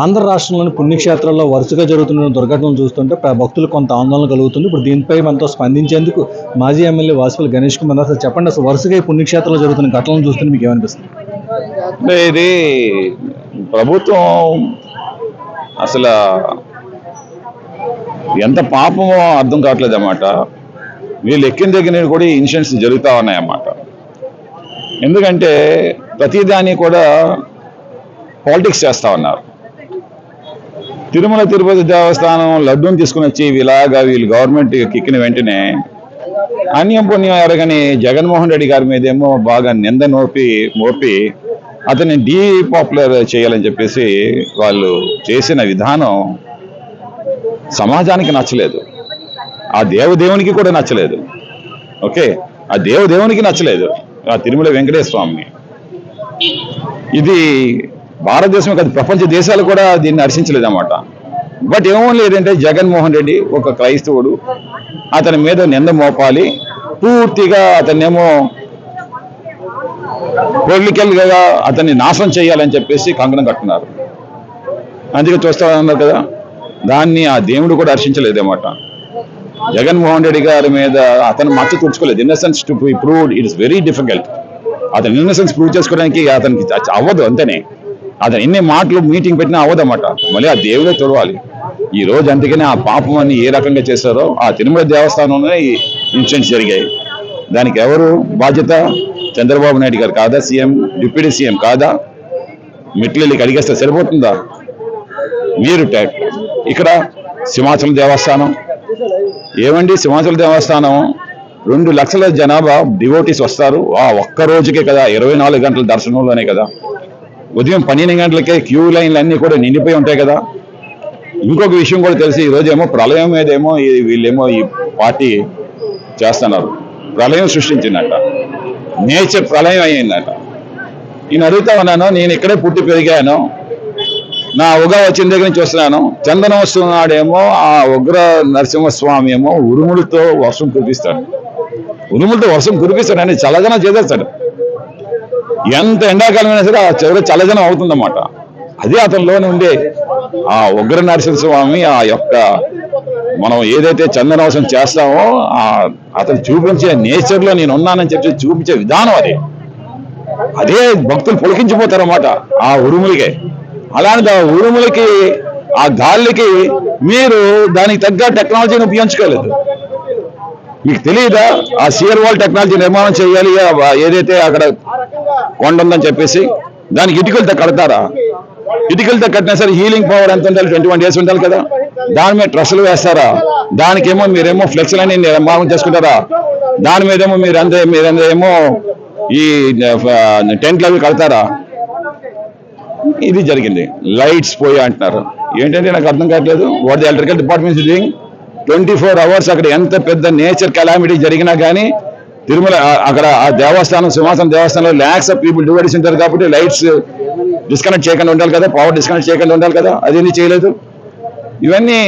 ఆంధ్ర రాష్ట్రంలోని పుణ్యక్షేత్రాల్లో వరుసగా జరుగుతున్న దుర్ఘటనలు చూస్తుంటే భక్తులు కొంత ఆందోళన కలుగుతుంది. ఇప్పుడు దీనిపై మనతో స్పందించేందుకు మాజీ ఎమ్మెల్యే వాసుపల్లి గణేష్ కుమార్ అసలు చెప్పండి అసలు వరుసగా ఈ పుణ్యక్షేత్రాల్లో జరుగుతున్న ఘటనలు చూస్తుంటే మీకు ఏమనిపిస్తుంది? ఇది ప్రభుత్వం అసలు ఎంత పాపమో అర్థం కావట్లేదు అన్నమాట. వీళ్ళు ఎక్కిన దగ్గర కూడా ఈ ఇన్సిడెంట్స్ జరుగుతూ ఉన్నాయన్నమాట ఎందుకంటే ప్రతిదాన్ని కూడా పాలిటిక్స్ చేస్తూ ఉన్నారు. తిరుమల తిరుపతి దేవస్థానం లడ్డూని తీసుకుని వచ్చి ఇలాగా వీళ్ళు గవర్నమెంట్ కిక్కిన వెంటనే అన్యం పుణ్యం ఎరగని జగన్మోహన్ రెడ్డి గారి మీదేమో బాగా నింద నోపి మోపి అతన్ని డీపాపులర్ చేయాలని చెప్పేసి వాళ్ళు చేసిన విధానం సమాజానికి నచ్చలేదు. ఆ దేవదేవునికి కూడా నచ్చలేదు. ఓకే? ఆ దేవదేవునికి నచ్చలేదు. ఆ తిరుమల వెంకటేశ్వర స్వామిని. ఇది భారతదేశం కాదు ప్రపంచ దేశాలు కూడా దీన్ని హర్షించలేదన్నమాట. బట్ ఏమో లేదంటే జగన్మోహన్ రెడ్డి ఒక క్రైస్తవుడు. అతని మీద నింద మోపాలి. పూర్తిగా అతన్నేమో పొలిటికల్గా అతన్ని నాశనం చేయాలని చెప్పేసి కంకణం కట్టున్నారు అందుకే చూస్తా ఉన్నారు కదా దాన్ని ఆ దేవుడు కూడా హర్షించలేదన్నమాట. జగన్మోహన్ రెడ్డి గారి మీద అతను మచ్చ తుడుచుకోలేదు innocence to prove it is very difficult అతను ఇన్నసెన్స్ ప్రూవ్ చేసుకోవడానికి అతనికి అవ్వదు అంతేనే. అతను ఎన్ని మాటలు మీటింగ్ పెట్టినా అవ్వదన్నమాట. మళ్ళీ ఆ దేవుడే చూడవాలి ఈ రోజు అందుకనే ఆ పాపం అని ఏ రకంగా చేశారో ఆ తిరుమల దేవస్థానంలోనే ఈ ఇన్సిడెంట్స్ జరిగాయి. దానికి ఎవరు బాధ్యత? చంద్రబాబు నాయుడు గారు కాదా సీఎం? డిప్యూటీ సీఎం కాదా? మెట్లకి అడిగేస్తే సరిపోతుందా? మీరు టైప్ ఇక్కడ సింహాచలం దేవస్థానం. ఏమండి సింహాచల దేవస్థానం? రెండు లక్షల జనాభా డివోటీస్ వస్తారు. ఆ ఒక్క రోజుకే కదా ఇరవై నాలుగు గంటల దర్శనంలోనే కదా. ఉదయం పన్నెండు గంటలకే క్యూ లైన్లు అన్నీ కూడా నిండిపోయి ఉంటాయి కదా. ఇంకొక విషయం కూడా తెలిసి ఈ రోజు ఏమో ప్రళయం మీద వీళ్ళేమో ఈ పార్టీ చేస్తున్నారు. ప్రళయం సృష్టించిందట. నేచర్ ప్రళయం అయ్యిందట. నేను అడుగుతా ఉన్నాను నేను ఇక్కడే పుట్టి పెరిగాను. నా ఉగ వచ్చిన దగ్గర నుంచి వస్తున్నాను. చందనోత్సవం నాడేమో ఆ ఉగ్ర నరసింహస్వామి ఏమో ఉరుములతో వర్షం కురిపిస్తాడు. ఉరుములతో వర్షం కురిపిస్తాడు అని చల్లదనం చేసేస్తాడు. ఎంత ఎండాకాలం అయినా సరే ఆ చివరి చల్లదనం అవుతుందన్నమాట. అదే అతనిలోనే ఉండే ఆ ఉగ్ర నరసింహస్వామి ఆ యొక్క మనం ఏదైతే చందనవసం చేస్తామో ఆ అతను చూపించే నేచర్లో నేను ఉన్నానని చెప్పి చూపించే విధానం అది. అదే భక్తులు పులకించిపోతారన్నమాట ఆ ఉరుములకే. అలాంటి ఆ ఉరుములకి ఆ గాలికి మీరు దానికి తగ్గ టెక్నాలజీని ఉపయోగించుకోలేదు. మీకు తెలియదా ఆ సియర్ వాల్ టెక్నాలజీ నిర్మాణం చేయాలి ఏదైతే అక్కడ కొండ ఉందని చెప్పేసి దానికి ఇటుకలతో కడతారా? ఇటుకలతో కట్టినా సరే హీలింగ్ పవర్ ఎంత ఉండాలి? ట్వంటీ వన్ డేస్ ఉండాలి కదా. దాని మీద ట్రస్సులు వేస్తారా? దానికేమో మీరేమో ఫ్లెక్స్లని నిర్మాణం చేసుకుంటారా? దాని మీదేమో మీరు అంతే మీరేమో ఈ టెంట్లు అవి కడతారా? ఇది జరిగింది. లైట్స్ పోయి అంటున్నారు. ఏంటంటే నాకు అర్థం కావట్లేదు. What the electrical department doing twenty four hours అక్కడ ఎంత పెద్ద నేచర్ కెలామిటీ జరిగినా కానీ తిరుమల అక్కడ ఆ దేవస్థానం సింహాసనం దేవస్థానంలో ల్యాక్స్ ఆఫ్ పీపుల్ డివైడ్స్ ఉంటారు కాబట్టి లైట్స్ డిస్కనెక్ట్ చేయకుండా ఉండాలి కదా పవర్ డిస్కనెక్ట్ చేయకుండా ఉండాలి కదా అదేంది చేయలేదు? ఇవన్నీ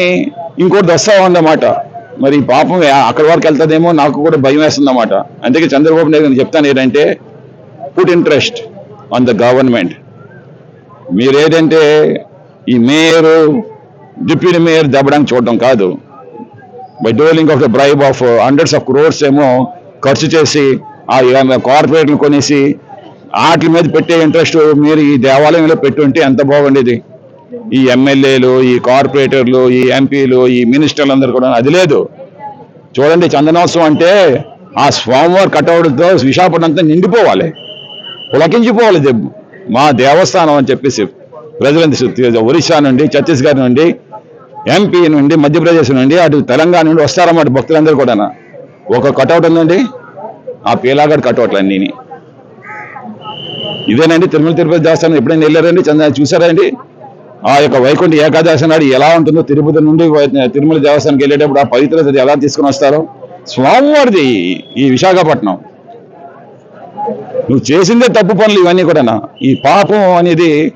ఇంకోటి వస్తా ఉందన్నమాట మరి పాపం అక్కడ వరకు వెళ్తుందేమో నాకు కూడా భయం వేస్తుందన్నమాట. అందుకే చంద్రబాబు నాయుడు నేను చెప్తాను ఏంటంటే put interest on the government మీరేంటంటే ఈ మేయర్ డిప్యూటీ మేయర్ దెబ్బడానికి చూడడం కాదు. By doling of the bribe of hundreds of crores ఏమో ఖర్చు చేసి ఆ కార్పొరేట్లు కొనేసి వాటి మీద పెట్టే ఇంట్రెస్ట్ మీరు ఈ దేవాలయంలో పెట్టుంటే ఎంత బాగుండేది. ఈ ఎమ్మెల్యేలు ఈ కార్పొరేటర్లు ఈ ఎంపీలు ఈ మినిస్టర్లు అందరు కూడా అది లేదు. చూడండి చందనోత్సవం అంటే ఆ స్వామివారి కట్టవడంతో విశాఖపట్నం అంతా నిండిపోవాలి. పులకించిపోవాలి మా దేవస్థానం అని చెప్పేసి ప్రజలంతా ఒరిస్సా నుండి ఛత్తీస్గఢ్ నుండి ఎంపీ నుండి మధ్యప్రదేశ్ నుండి అటు తెలంగాణ నుండి వస్తారన్నమాట భక్తులందరూ కూడా ఒక కటౌట్ ఉందండి. ఆ పీలాగడ్ కటౌట్లు అన్నీ ఇదేనండి తిరుమల తిరుపతి దేవస్థానం. ఎప్పుడైనా వెళ్ళారండి? చంద్ర చూసారండి ఆ యొక్క వైకుంఠ ఏకాదశి నాడు ఎలా ఉంటుందో తిరుపతి నుండి తిరుమల దేవస్థానానికి వెళ్ళేటప్పుడు ఆ పవిత్రత ఎలా తీసుకుని వస్తారో? స్వామివారిది ఈ- విశాఖపట్నం. నువ్వు చేసిందే తప్పు పనులు ఇవన్నీ కూడా ఈ పాపం అనేది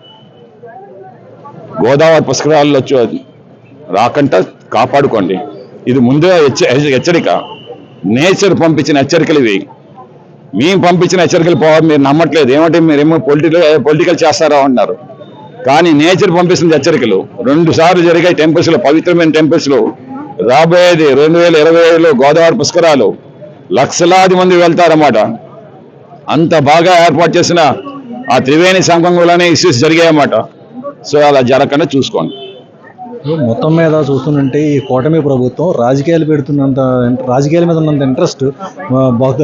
గోదావరి పుష్కరాల్లో వచ్చి రాకుండా కాపాడుకోండి. ఇది ముందే హెచ్చరిక. నేచర్ పంపించిన హెచ్చరికలు ఇవి. మేము పంపించిన హెచ్చరికలు పోవాలి మీరు నమ్మట్లేదు. ఏమంటే మీరేమో పొలిటికల్ పొలిటికల్ చేస్తారా అన్నారు. కానీ నేచర్ పంపిస్తున్న హెచ్చరికలు రెండు సార్లు జరిగే టెంపుల్స్లో పవిత్రమైన టెంపుల్స్లో రాబోయేది రెండు వేల ఇరవై ఏడులో గోదావరి పుష్కరాలు. లక్షలాది మంది వెళ్తారన్నమాట. అంత బాగా ఏర్పాటు చేసిన ఆ త్రివేణి సంఘంలోనే ఇష్యూస్ జరిగాయన్నమాట. సో అలా జరగకుండా చూసుకోండి. మొత్తం మీద చూస్తుంటే ఈ కూటమి ప్రభుత్వం రాజకీయాలు పెడుతున్నంత రాజకీయాల మీద ఉన్నంత ఇంట్రెస్ట్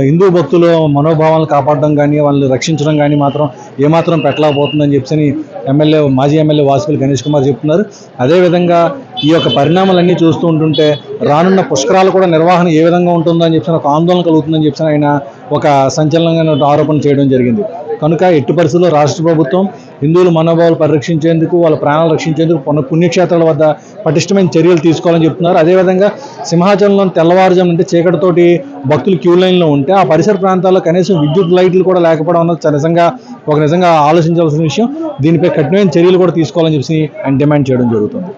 హిందూ భక్తుల మనోభావాలను కాపాడడం కానీ వాళ్ళని రక్షించడం కానీ మాత్రం ఏమాత్రం పెట్టలేకపోతుందని చెప్పి ఎమ్మెల్యే మాజీ ఎమ్మెల్యే వాసుపల్లి గణేష్ కుమార్ చెప్తున్నారు. అదేవిధంగా ఈ యొక్క పరిణామాలన్నీ చూస్తూ ఉంటుంటే రానున్న పుష్కరాలు కూడా నిర్వహణ ఏ విధంగా ఉంటుందని చెప్పి ఒక ఆందోళన కలుగుతుందని చెప్పి ఆయన ఒక సంచలనంగా ఆరోపణ చేయడం జరిగింది. కనుక ఎట్టి పరిస్థితుల్లో రాష్ట్ర ప్రభుత్వం హిందువుల మనోభావాలు పరిరక్షించేందుకు వాళ్ళ ప్రాణాలు రక్షించేందుకు పున పుణ్యక్షేత్రాల వద్ద పటిష్టమైన చర్యలు తీసుకోవాలని చెప్తున్నారు. అదేవిధంగా సింహాచలంలో తెల్లవారుజాము అంటే చీకటితోటి భక్తులు క్యూ లైన్లో ఉంటే ఆ పరిసర ప్రాంతాల్లో కనీసం విద్యుత్ లైట్లు కూడా లేకపోవడం అన్నది నిజంగా ఒక నిజంగా ఆలోచించాల్సిన విషయం. దీనిపై కఠినమైన చర్యలు కూడా తీసుకోవాలని చెప్పి ఆయన డిమాండ్ చేయడం జరుగుతుంది.